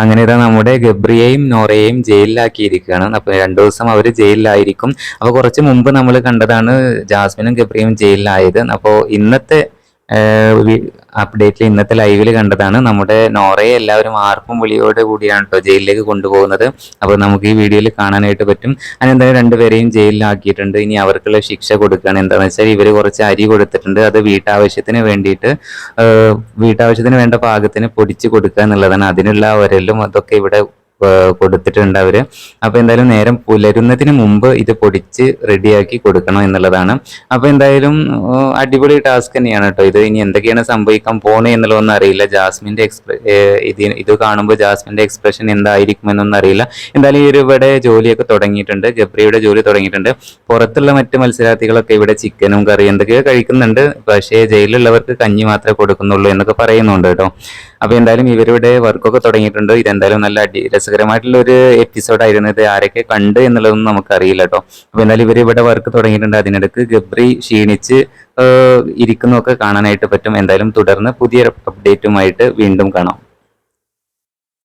അങ്ങനെ ഇതാ നമ്മുടെ ഗബ്രിയെയും നോറയെയും ജയിലിലാക്കിയിരിക്കുകയാണ്. അപ്പോൾ രണ്ടു ദിവസം അവർ ജയിലിലായിരിക്കും. അപ്പോൾ കുറച്ച് മുമ്പ് നമ്മൾ കണ്ടതാണ് ജാസ്മിനും ഗബ്രിയും ജയിലിലായത്. അപ്പോൾ ഇന്നത്തെ അപ്ഡേറ്റിൽ ഇന്നത്തെ ലൈവിൽ കണ്ടതാണ്. നമ്മുടെ നോറയെ എല്ലാവരും ആർപ്പും വിളിയോട് കൂടിയാണ് കേട്ടോ ജയിലിലേക്ക് കൊണ്ടുപോകുന്നത്. അപ്പോൾ നമുക്ക് ഈ വീഡിയോയിൽ കാണാനായിട്ട് പറ്റും. അതിനെന്തായാലും രണ്ടുപേരെയും ജയിലിലാക്കിയിട്ടുണ്ട്. ഇനി അവർക്കുള്ള ശിക്ഷ കൊടുക്കുകയാണ്. എന്താണെന്ന് വെച്ചാൽ ഇവർ കുറച്ച് അരി കൊടുത്തിട്ടുണ്ട്. അത് വീട്ടാവശ്യത്തിന് വേണ്ടിയിട്ട് വീട്ടാവശ്യത്തിന് വേണ്ട പാകത്തിന് പൊടിച്ച് കൊടുക്കുക എന്നുള്ളതാണ്. അതിനുള്ള ഒരലും അതൊക്കെ ഇവിടെ കൊടുത്തിട്ടുണ്ട് അവർ. അപ്പോൾ എന്തായാലും നേരം പുലരുന്നതിന് മുമ്പ് ഇത് പൊടിച്ച് റെഡിയാക്കി കൊടുക്കണം എന്നുള്ളതാണ്. അപ്പോൾ എന്തായാലും അടിപൊളി ടാസ്ക് തന്നെയാണ് കേട്ടോ ഇത്. ഇനി എന്തൊക്കെയാണ് സംഭവിക്കാൻ പോണേ എന്നുള്ളതൊന്നും അറിയില്ല. എക്സ്പ്ര ഇത് ഇത് കാണുമ്പോൾ ജാസ്മിന്റെ എക്സ്പ്രഷൻ എന്തായിരിക്കും എന്നൊന്നും അറിയില്ല. എന്തായാലും ഈ ഇവിടെ ജോലിയൊക്കെ തുടങ്ങിയിട്ടുണ്ട്. ഗബ്രിയുടെ ജോലി തുടങ്ങിയിട്ടുണ്ട്. പുറത്തുള്ള മറ്റ് മത്സരാർത്ഥികളൊക്കെ ഇവിടെ ചിക്കനും കറിയും എന്തൊക്കെയോ കഴിക്കുന്നുണ്ട്. പക്ഷേ ജയിലിലുള്ളവർക്ക് കഞ്ഞി മാത്രമേ കൊടുക്കുന്നുള്ളൂ എന്നൊക്കെ പറയുന്നുണ്ട് കേട്ടോ. അപ്പോൾ എന്തായാലും ഇവരുടെ വർക്കൊക്കെ തുടങ്ങിയിട്ടുണ്ട്. ഇതെന്തായാലും നല്ല അടി രസകരമായിട്ടുള്ള ഒരു എപ്പിസോഡായിരുന്നു ഇത്. ആരൊക്കെ കണ്ട് എന്നുള്ളതൊന്നും നമുക്കറിയില്ല കേട്ടോ. അപ്പൊ എന്നാലും ഇവർ ഇവിടെ വർക്ക് തുടങ്ങിയിട്ടുണ്ട്. അതിനിടക്ക് ഗബ്രി ക്ഷീണിച്ച് ഇരിക്കുന്നൊക്കെ കാണാനായിട്ട് പറ്റും. എന്തായാലും തുടർന്ന് പുതിയ അപ്ഡേറ്റുമായിട്ട് വീണ്ടും കാണാം.